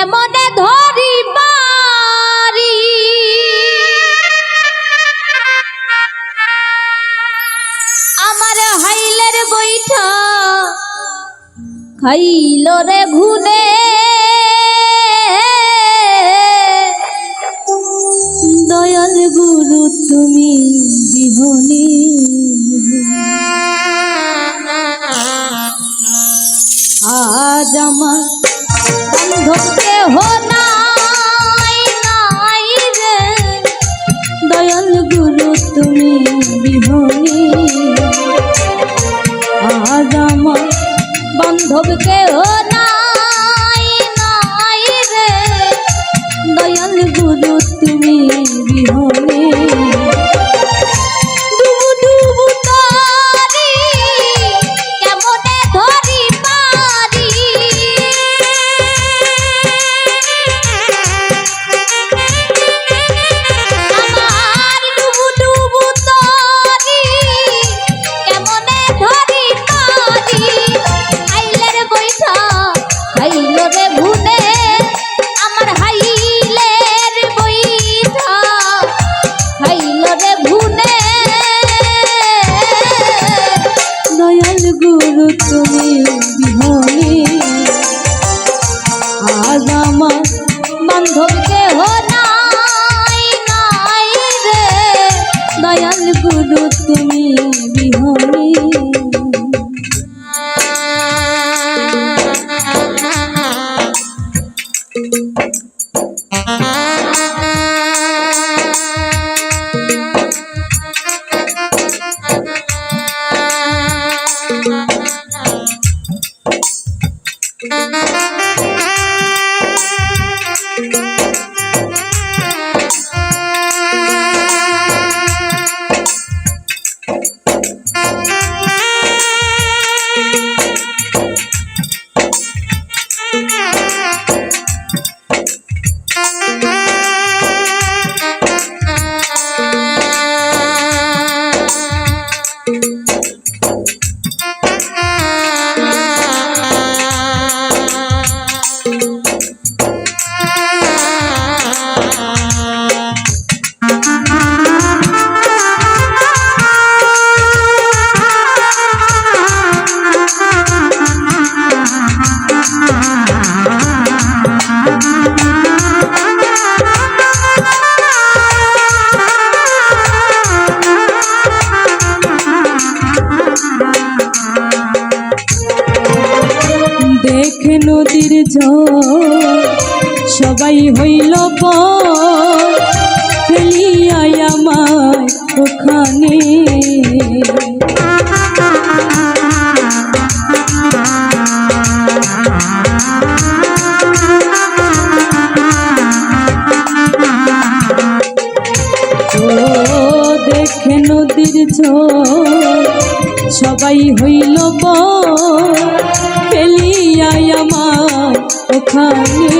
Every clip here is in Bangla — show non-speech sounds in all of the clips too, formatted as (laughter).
কেমনে ধরি বারি আমার হাইলের বৈঠা খাইল রে ঘু বিহনে দেখ নদীর সবাই হইল ফেলিয়ায় আমায় ওখানে। সবাই হইল পেলিয়ায় আমার ওখানে।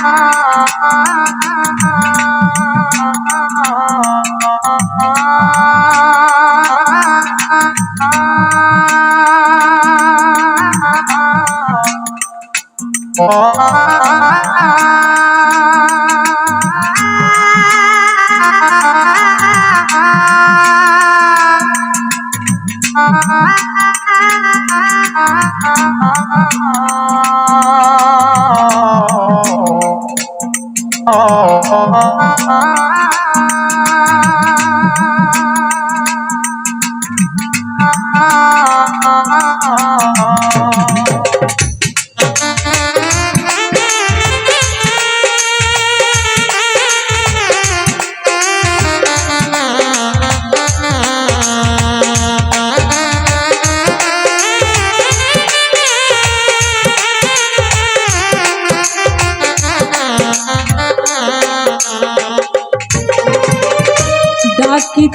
Ah oh, oh, oh, oh. oh, oh, oh.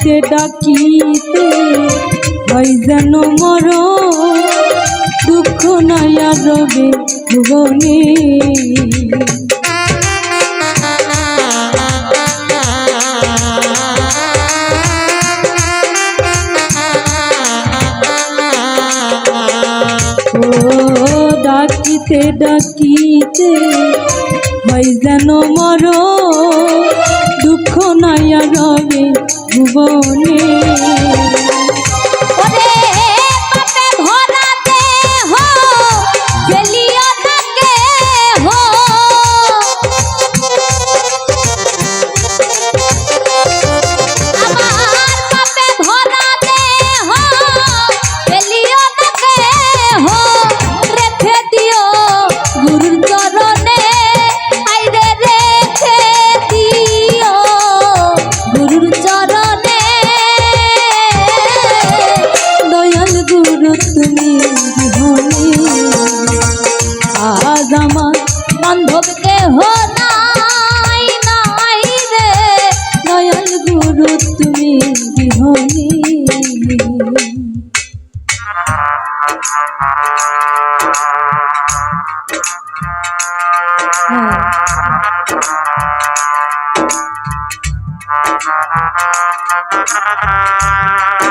ডাকিতে ডাকিতে হয় যেন মর, দুঃখ নয়া রবে ভুবনে। ডাকিতে ডাকিতে হয় যেন মর, দুঃখ নয়া রবে ভুবনে ওই (laughs)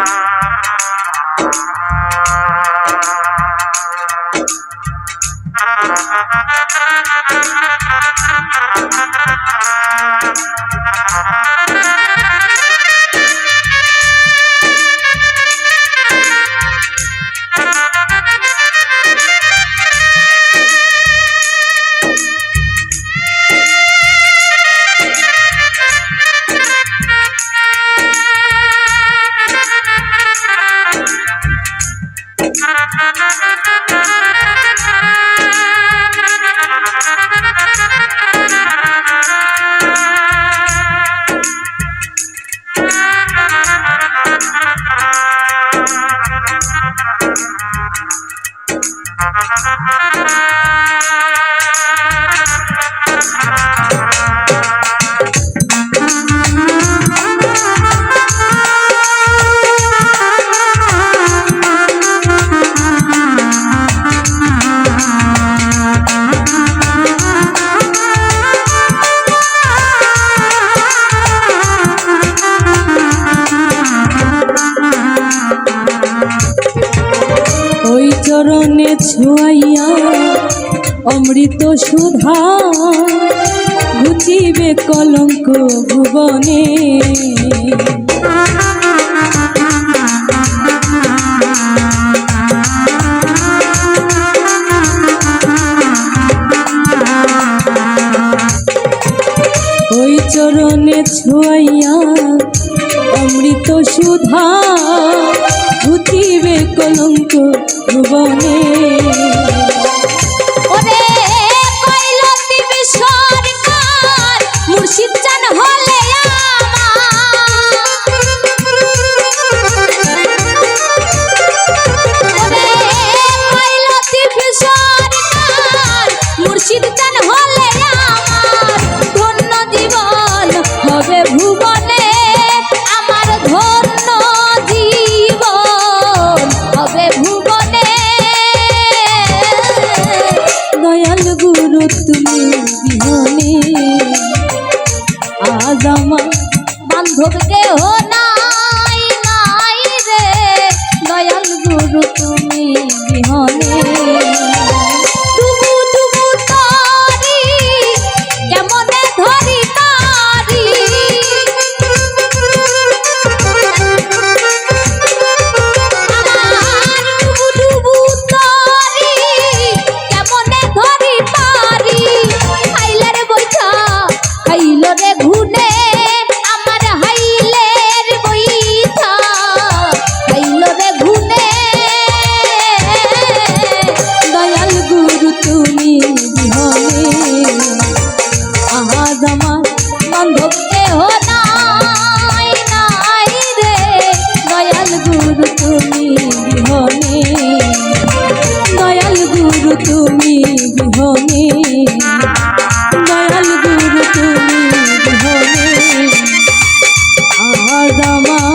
ছুয়াইয়া অমৃত সুধা ঘুচিবে কলঙ্ক ভুবনে। ওই চরণে ছুয়াইয়া অমৃত সুধা ঘুচিবে কলঙ্ক ভুবনে। ভোগকে হো জামা